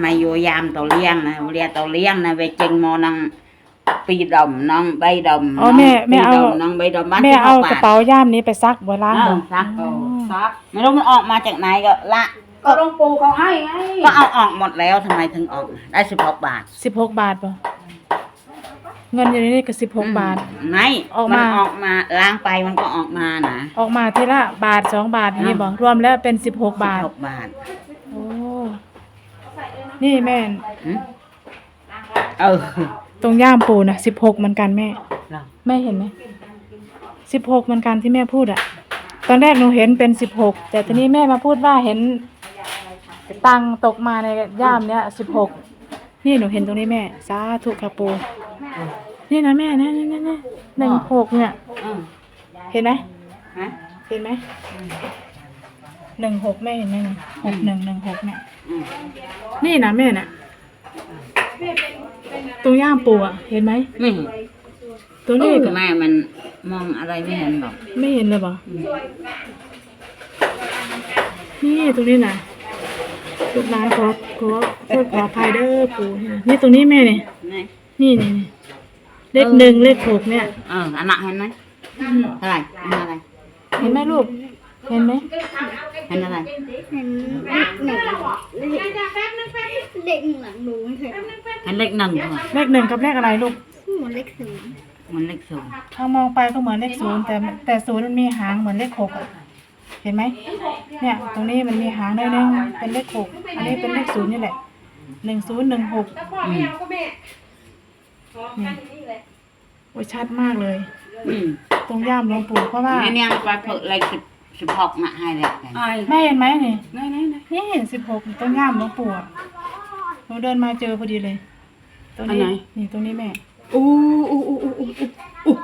mày vô giam tàu liêng nè lia tàu liêng nè về chừng mò năng pi đồng năng bay đồng Ờ, năng mẹ- mẹ pi ao- đồng năng bay đồng bán แม่ cái เอา hộp กระ bạc เป๋าย่ามนี้ไปซักไว้ล้างเอบ่อซักอ๋อซักไม่รู้มันออกมาจากไหนก็ละ ก็หลวงปู่เขาให้ไงก็เอาออกหมดแล้วทำไมถึงออกได้สิบหกบาทสิบหกบาทป่ะเงินอยู่ในนี้ก็สิบหกบาทอืมไม่ออกมันมาออกมาล้างไปมันก็ออกมานะออกมาทีละบาทสองบาทอย่างนี่อ่าบอกรวมแล้วเป็นสิบหกบาทหกบาทโอ้ นี่แม่นอืมเออตรงย่ามปูนะสิบหกเหมือนกันแม่เราแม่เห็นไหมสิบหกเหมือนกันที่แม่พูดอะตอนแรกหนูเห็นเป็นสิบหกแต่ทีนี้แม่มาพูดว่าเห็นตังค์ตกมาในย่ามเนี้ยสิบหกนี่หนูเห็นตรงนี้แม่ สาธุค่ะปูนี่นะแม่นะนี่นี่นี่หนึ่งหกเนี่ย อืมเห็นไหมฮะเห็นไหม หนึ่งหกแม่เห็นไหมเนี่ยหกหนึ่งหนึ่งหกเนี่ยอืมนี่นะแม่น่ะตรงย่ามปูอะเห็นไหมไม่เห็นตัวเลขอะแม่มันมองอะไรไม่เห็นหรอกไม่เห็นเลยปะนี่ตรงนี้นะลูกหลานขอขอโทษขออภัยเด้อปู่เนี่ยนี่ตรงนี้แม่เนี่ยนี่นี่นี่นี่เลขหนึ่งเลขหกเนี่ยเอออันนั้นเห็นไหมเท่าไหร่อันนั้นอะไรเห็นไหมลูก เห็นไหมเห็นอะไรเห็นเลขหนึ่งเลขหนึ่งหลังหนูไม่เคยเห็นเลขหนึ่งเหรอเลขหนึ่งกับเลขอะไรลูกเหมือนเลขศูนย์มันเลขศูนย์ถ้ามองไปก็เหมือนเลขศูนย์แต่แต่ศูนย์มันมีหางเหมือนเลขหกอะเห็นไหมเนี่ยตรงนี้มันมีหางได้นึงเป็นเลขหกอันนี้เป็นเลขศูนย์นี่แหละหนึ่งศูนย์หนึ่งหกอืมนี่โอ้ยชัดมากเลยอืมตรงย่ามหลวงปู่เพราะว่านี่เนี่ยไปเพิ่มเลขสิบ สิบหกมาให้เลยแม่เห็นไหมนี่ไหนไหนไหนนี่เห็นสิบหกตรงย่ามหลวงปู่อะหนูเดินมาเจอพอดีเลยตรงนี้นี่ตรงนี้แม่อู้อู้อู้อู้อู้อู้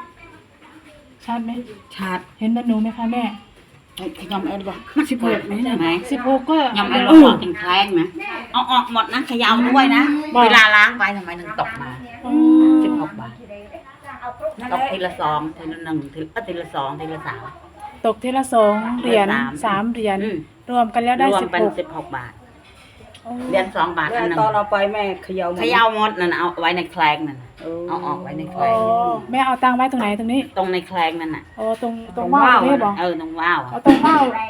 ชัดไหมชาดเห็นมันหนูไหมคะแม่ขยำเอ็นบอกมันสิบหกไหมไหมสิบหกก็ยำเอ็นเอเราอบอกเป็นแคลงนะเอาออกหมดนะเขย่าด้วยนะบอกเวลาล้างไปทำไมถึงตกมาอืมสิบหกบาทตกทีละสองทีละหนึ่งทีละทีละสองทีละสาม ตกทีละสองเหรียญสามสามเหรียญอืม รวมกันแล้วได้รวมสิบเป็นหกสิบหกบาทเดือนสองบาทอันหนึ่งตอนเราไปแม่เขย่าหมดเขย่าหมดนั่นน่ะเอาไว้ในแคลงนั่นน่ะ เอาออกไว้ในแคลอ๋งอแม่เอาตังค์ไว้ตรงไหนตรงนี้ตรงในแคลงนั่นน่ะอ๋อตรงตรงว่าวนี่บอกเออตรงว้าวเอาอะตรงว่าวใคร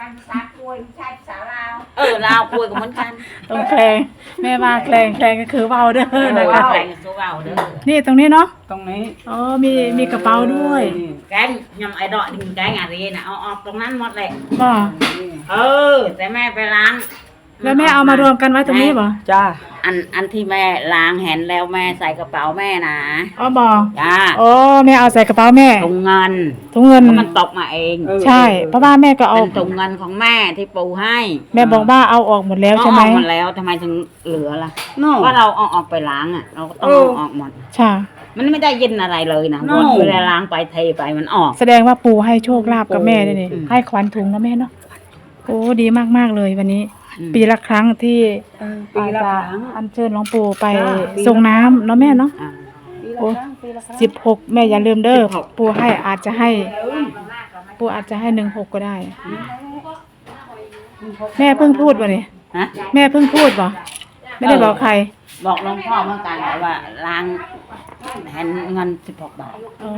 มันสาคุยใช่สาลาวเออลาวคุยกับเหมือนกันตรงแคลงแม่ว่าแคลงแคลงก็คือว่าวเด้อนะคะแคลงกับสู้ว้าวเด้อนี่ตรงนี้เนาะตรงนี้อ๋อมีมีกระเป๋าด้วยแกงยำไอ้ดอกดึงแกงอะไรน่ะเอาออกตรงนั้นหมดเลยบ่เออแต่แม่ไปล้าง แล้วแม่เอามารวมกันไว้ตรงนี้บ่จ้าอันอันที่แม่ล้างเห็นแล้วแม่ใส่กระเป๋าแม่นะอ๋อบ่จ้าอ๋อแม่เอาใส่กระเป๋าแม่ถุงเงินถุงเงินเพราะมันตกมาเอง ใช่เพราะว่าแม่ก็เอาเป็นถุงเงินของแม่ที่ปูให้ แม่บอกว่าเอาออกหมดแล้วเอาใช่อไหมอกหมดแล้วทำไมถึงเหลือล่ะโน่ว่าเราเอาออกไปล้างอะ เราก็ต้องเอาออกหมดใช่มันไม่ได้ยินอะไรเลยนะ No เวลาล้างไปเทไปมันออก แสดงว่าปูให้โชคลาภกับแม่ด้วยนี่อืมให้ขวัญถุงแล้วแม่เนาะโอ้ดีมากๆเลยวันนี้อืม ปีละครั้งที่ปีละอาจคจะรั้ง อัญเชิญหลวงปู่ไปจ้าปีละ ส่งน้ำเนาะแม่เนาะ อ่าปีละโอ้ ครั้งปีละครั้งสิบหกแม่อย่าลืมเด้อ16ปู่ให้อาจจะให้ ปู่อาจจะให้หนึ่งหกก็ได้ แม่เพิ่งพูดวะนี่ฮะแม่เพิ่งพูดวะไม่ได้บอกใคร บอกหลวงพ่อเมื่อกันว่าล้างเห็นเงินสิบหกบาทอ๋อ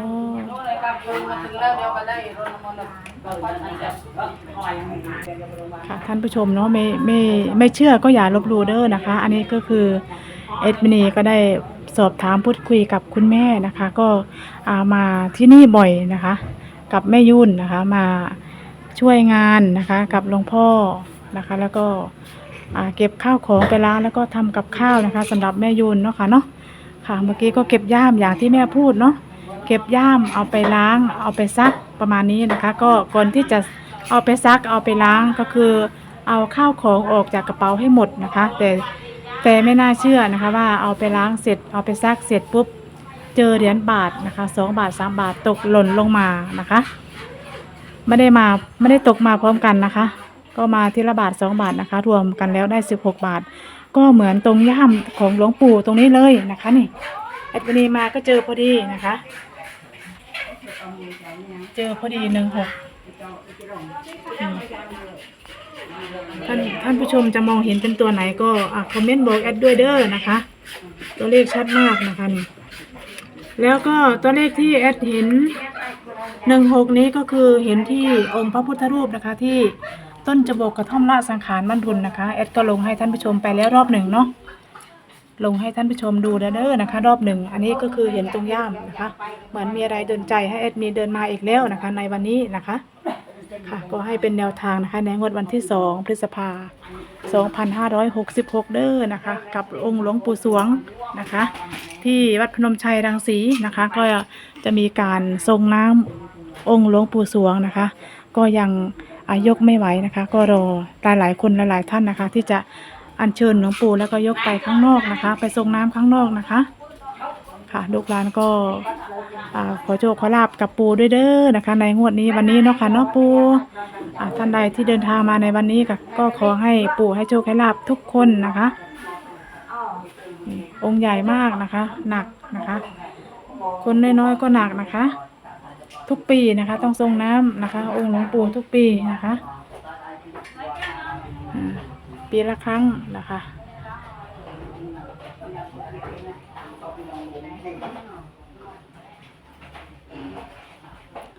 ค่ะท่านผู้ชมเนาะไม่ไม่ไม่เชื่อก็อย่าลบหลู่เด้อนะคะ อันนี้ก็คือเอ็ดมินีก็ได้สอบถามพูดคุยกับคุณแม่นะคะ ก็อ่ามาที่นี่บ่อยนะคะ กับแม่ยุ่นนะคะ มาช่วยงานนะคะ กับหลวงพ่อนะคะ แล้วก็อ่าเก็บข้าวของไปล้างแล้วก็ทำกับข้าวนะคะสำหรับแม่ยุ่นเนาะค่ะเนาะ ค่ะเมื่อกี้ก็เก็บย่ามอย่างที่แม่พูดเนาะเก็บย่ามเอาไปล้างเอาไปซักประมาณนี้นะคะ ก็ก่อนที่จะเอาไปซักเอาไปล้างก็คือ เอาข้าวของออกจากกระเป๋าให้หมดนะคะ แต่แต่ไม่น่าเชื่อนะคะว่าเอาไปล้างเสร็จเอาไปซักเสร็จปุ๊บเจอเหรียญบาทนะคะสองบาทสามบาทตกหล่นลงมานะคะ ไม่ได้มาไม่ได้ตกมาพร้อมกันนะคะ ก็มาทีละบาทสองบาทนะคะ รวมกันแล้วได้สิบหกบาท ก็เหมือนตรงย่ามของหลวงปู่ตรงนี้เลยนะคะนี่แอดมินีมาก็เจอพอดีนะคะ เจอพอดีหนึ่งหกท่านท่านผู้ชมจะมองเห็นเป็นตัวไหนก็อะคอมเมนต์บอกแอดด้วยเด้อนะคะ ตัวเลขชัดมากนะคะนี่แล้วก็ตัวเลขที่แอดเห็นหนึ่งหกนี้ก็คือเห็นที่องค์พระพุทธรูปนะคะที่ ต้นจะบกกระท่อมละสังขารบรรทุนนะคะแอดก็ลงให้ท่านผู้ชมไปแล้วรอบหนึ่งเนาะลงให้ท่านผู้ชมดูเด้อนะคะ รอบหนึ่งอันนี้ก็คือเห็นตรงย่ามนะคะ เหมือนมีอะไรเดินใจให้แอดมีเดินมาอีกแล้วนะคะ ในวันนี้นะคะค่ะก็ให้เป็นแนวทางนะคะ ในงวดวันที่2พฤษภา 2566 เด้อนะคะ กับองค์หลวงปู่สวงนะคะ ที่วัดพนมชัยรังสีนะคะ ก็จะมีการทรงน้ำองค์หลวงปู่สวงนะคะ ก็ยัง ยกไม่ไหวนะคะ ก็รอหลายหลายคนหลายๆท่านนะคะ ที่จะอัญเชิญหลวงปู่แล้วก็ยกไปข้างนอกนะคะ ไปทรงน้ำข้างนอกนะคะ ค่ะลูกหลานก็ขอโชคขอลาบกับปูด้วยเด้อนะคะ ในงวดนี้วันนี้เนาะค่ะเนาะปู่ท่านใดที่เดินทางมาในวันนี้ก็กขอให้ปู่ให้โชคให้ลาบทุกคนนะคะ องค์ใหญ่มากนะคะ หนักนะคะ คนน้อยๆก็หนักนะคะ ทุกปีนะคะ ต้องทรงน้ำนะคะ องค์หลวงปู่ทุกปีนะคะปีละครั้งนะคะ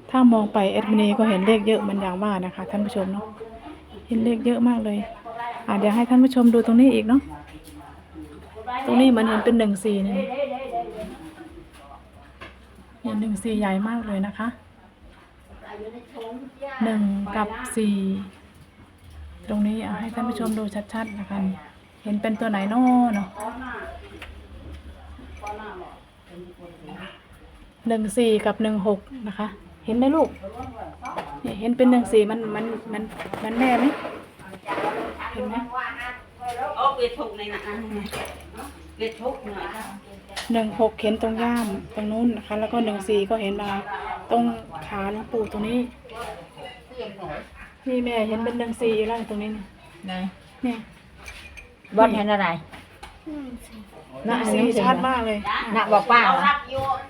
ถ้ามองไปแอดมินีก็เห็นเลขเยอะมันอย่างว่านะคะ ท่านผู้ชมเนาะเห็นเลขเยอะมากเลยอ่าเดี๋ยวให้ท่านผู้ชมดูตรงนี้อีกเนาะตรงนี้มันเห็นเป็นหนึ่งสี่นี่ เห็นหนึ่งสี่ใหญ่มากเลยนะคะหนึ่งกับสี่ตรงนี้อะให้ท่านผู้ชมดูชัดๆนะคะนี่เห็นเป็นตัวไหนเนาะเนาะหนึ่งสี่กับหนึ่งหกนะคะ เห็นไหมลูกเนี่ยเห็นเป็นหนึ่งสี่มันมันมันมันแม่ไหมเห็นไหมโอ้เวียดทุกในนั้นนะเวียดทุกหน่อยค่ะ หนึ่งหกเห็นตรงย่ามตรงนู้นนะคะ แล้วก็หนึ่งสี่ก็เห็นมาตรงขาหลวงปู่ตรงนี้ นี่แม่เห็นเป็นหนึ่งสี่อยู่แล้วตรงนี้นี่ไหนเนี่ยบอลเห็นอะไรหนึ่งสี่ชัดมากเลยหนักบอกป้าเหรอ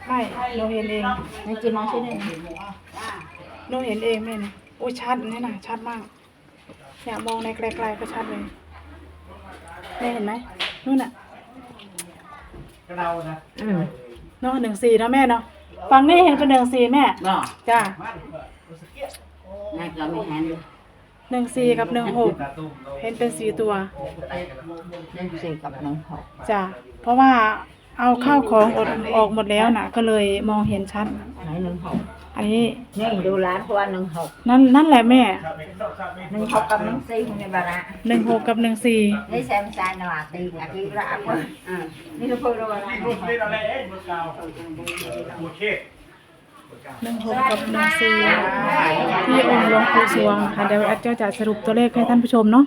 ไม่เราเห็นเองนี่กินน้องชื่อหนึ่งเราเห็นเองแม่เนี่ยโอ้ยชัดนี่นะชัดมากเนี่ยมองในไกลๆก็ชัดเลยแม่เห็นไหมนู่น น่ะอืมเนาะหนึ่งสี่เนาะแม่เนาะฝั่งนี้เห็นเป็นหนึ่งสี่แม่บ่จ้านั่นก็ไม่เห็นหนึ่งสี่กับหนึ่งหกเห็นเป็นสี่ตัวหนึ่งสี่กับหนึ่งหกจ้ะเพราะว่าเอาข้าวของอดออกหมดแล้วน่ะ ก็เลยมองเห็นชัด ไหนหนึ่งหก อันนี้นี่ดูร้านเพราะว่าหนึ่งหกนั่นนั่นแหละแม่หนึ่งหกกับหนึ่งสี่ในบาระหนึ่งหกกับหนึ่งสี่นี่แซมซายนวาตีอากิระอะอ่านี่เราพูดว่ารูปเล่นอะไรเอ้ยบนกาวโอเคหนึ่งหกกับหนึ่งสี่ที่องค์หลวงปู่สวงค่ะเดี๋ยวแอดก็จะสรุปตัวเลขให้ท่านผู้ชมเนาะ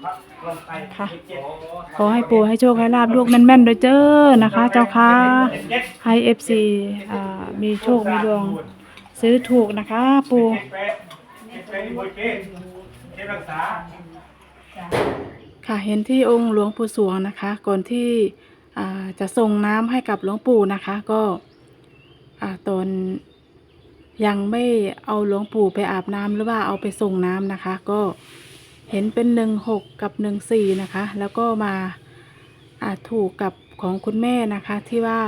ค่ะ ขอให้ปู่ให้โชคให้ลาบลูกแม่นๆโดยเจ้อนะคะ เจ้าค่ะให้เอฟซีอ่ามีโชคมีดวง ซื้อถูกนะคะปูค่ะเห็นที่องค์หลวงปู่สวงนะคะ ก่อนที่จะส่งน้ำให้กับหลวงปู่นะคะ ก็ตอนยังไม่เอาหลวงปู่ไปอาบน้ำหรือว่าเอาไปส่งน้ำนะคะ ก็เห็นเป็นหนึ่งหกกับหนึ่งสี่นะคะ แล้วก็มาถูกกับของคุณแม่นะคะที่ว่า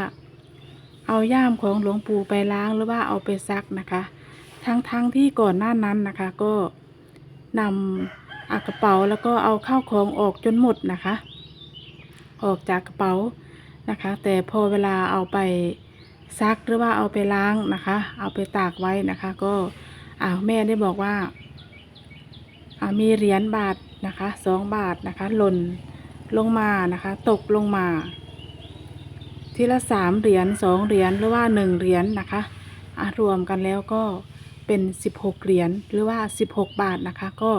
เอาย่ามของหลวงปู่ไปล้างหรือว่าเอาไปซักนะคะ ทั้งๆทที่ก่อนหน้านั้นนะคะ ก็นำากระเป๋าแล้วก็เอาเข้าวของออกจนหมดนะคะ ออกจากกระเป๋านะคะ แต่พอเวลาเอาไปซักหรือว่าเอาไปล้างนะคะ เอาไปตากไว้นะคะ ก็อ่าแม่ได้บอกว่าอ่ามีเหรียญบาทนะคะสองบาทนะคะ หล่นลงมานะคะ ตกลงมา ทีละสามเหรียญสองเหรียญหรือว่าหนึ่งเหรียญนะคะรวมกันแล้วก็เป็นสิบหกเหรียญหรือว่าสิบหกบาทนะคะ ก็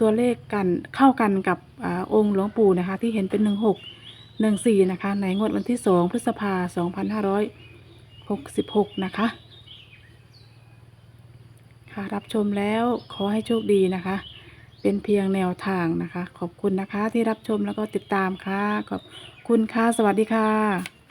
ตัวเลขกันเข้ากันกับอองค์หลวงปู่นะคะ ที่เห็นเป็นหนึ่งหกหนึ่งสี่นะคะ ในงวดวันที่สองพฤษภาสองพันห้าร้อยหกสิบหกนะคะ ค่ะรับชมแล้วขอให้โชคดีนะคะ เป็นเพียงแนวทางนะคะ ขอบคุณนะคะที่รับชมแล้วก็ติดตามค่ะ ขอบคุณค่ะ สวัสดีค่ะ